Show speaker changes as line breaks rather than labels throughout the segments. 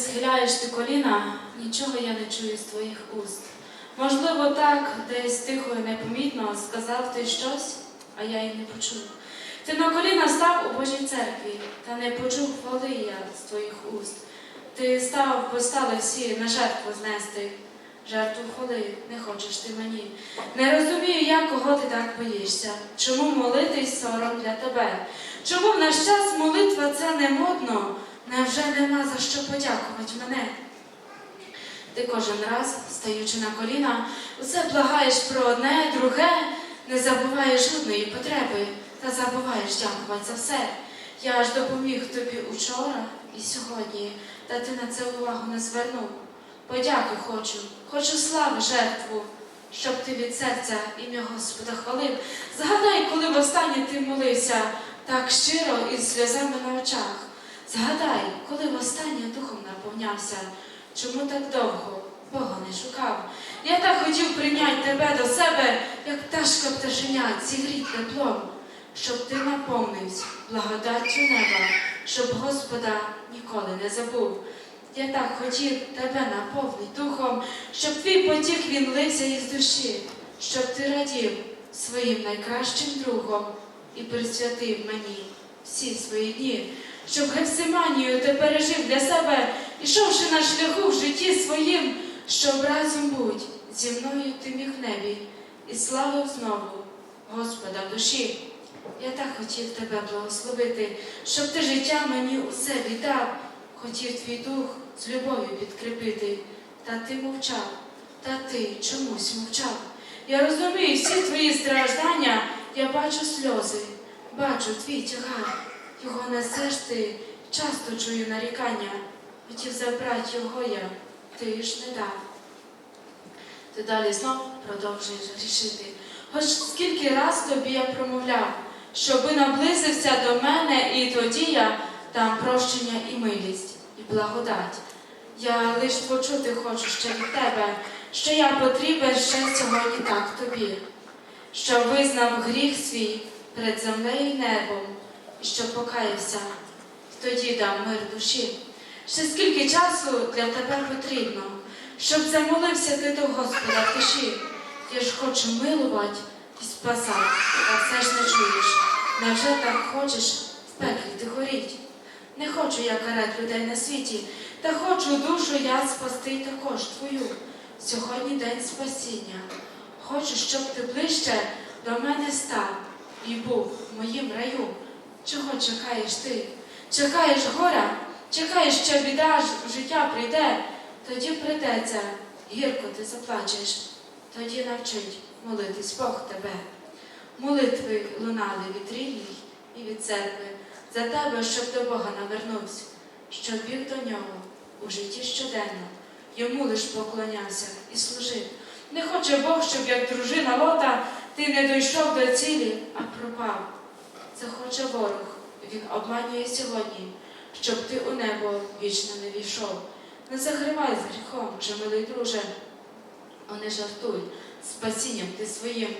схиляєш ти коліна, нічого я не чую з твоїх уст. Можливо, так, десь тихо і непомітно сказав ти щось, а я й не почув. Ти на коліна став у Божій церкві, та не почув хвали я з твоїх уст. Ти став, бо стали всі на жертву знести. Жертву хвали не хочеш ти мені. Не розумію я, кого ти так боїшся. Чому молитись сором для тебе? Чому в наш час молитва це не модно? Невже нема за що подякувати мене? Ти кожен раз, стаючи на коліна, усе благаєш про одне, друге, не забуваєш жодної потреби, та забуваєш дякувати за все. Я ж допоміг тобі учора і сьогодні, та ти на це увагу не звернув. Подяки хочу, хочу слави жертву, щоб ти від серця ім'я Господа хвалив. Згадай, коли востаннє ти молився так щиро і з сльозами на очах. Наповнявся, чому так довго Бога не шукав. Я так хотів прийняти тебе до себе, як пташка пташеня, зігріть теплом, щоб ти наповнився благодаттю неба, щоб Господа ніколи не забув. Я так хотів тебе наповнити духом, щоб твій потік він лився із душі, щоб ти радів своїм найкращим другом і присвятив мені всі свої дні, щоб Гефсиманію ти пережив для себе, ішовши на шляху в житті своїм, щоб разом будь зі мною ти міг небі і славив знову Господа душі. Я так хотів тебе благословити, щоб ти життя мені усе віддав, хотів твій дух з любов'ю підкріпити, та ти мовчав, та ти чомусь мовчав. Я розумію всі твої страждання, я бачу сльози, бачу твій тягар. Його несеш ти, часто чую нарікання. Хотів забрати його я, ти ж не дав. Ти далі знов продовжуєш грішити. Хоч скільки раз тобі я промовляв, щоби наблизився до мене, і тоді я дам прощення і милість, і благодать. Я лиш почути хочу ще від тебе, що я потрібен ще сьогодні так тобі, що визнав гріх свій перед землею і небом, і що покаявся, тоді дам мир душі. Ще скільки часу для тебе потрібно, щоб замолився ти до Господа в тиші. Я ж хочу милувати і спасати, а все ж не чуєш. Невже так хочеш в пеклі ти горіть? Не хочу я карати людей на світі, та хочу душу я спасти також твою. Сьогодні день спасіння. Хочу, щоб ти ближче до мене став і був в моїм раю. Чого чекаєш ти? Чекаєш горя? Чекаєш, що біда ж життя прийде, тоді прийдеться, гірко ти заплачеш, тоді навчить молитись Бог тебе. Молитви лунали від рідних і від церкви за тебе, щоб до Бога навернувся, щоб біг до нього у житті щоденно, йому лиш поклонявся і служив. Не хоче Бог, щоб як дружина лота ти не дійшов до цілі, а пропав. Це хоче ворог, він обманює сьогодні, щоб ти у небо вічно не війшов. Не загривай з гріхом, чи милий друже, а не жартуй спасінням ти своїм,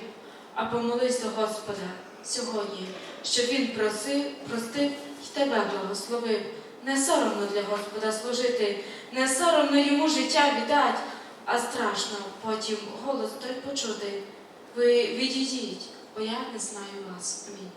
а помолись до Господа сьогодні, щоб Він просив, простив і тебе благословив. Не соромно для Господа служити, не соромно йому життя віддать, а страшно потім голос той почути. Ви відійдіть, бо я не знаю вас. Амінь.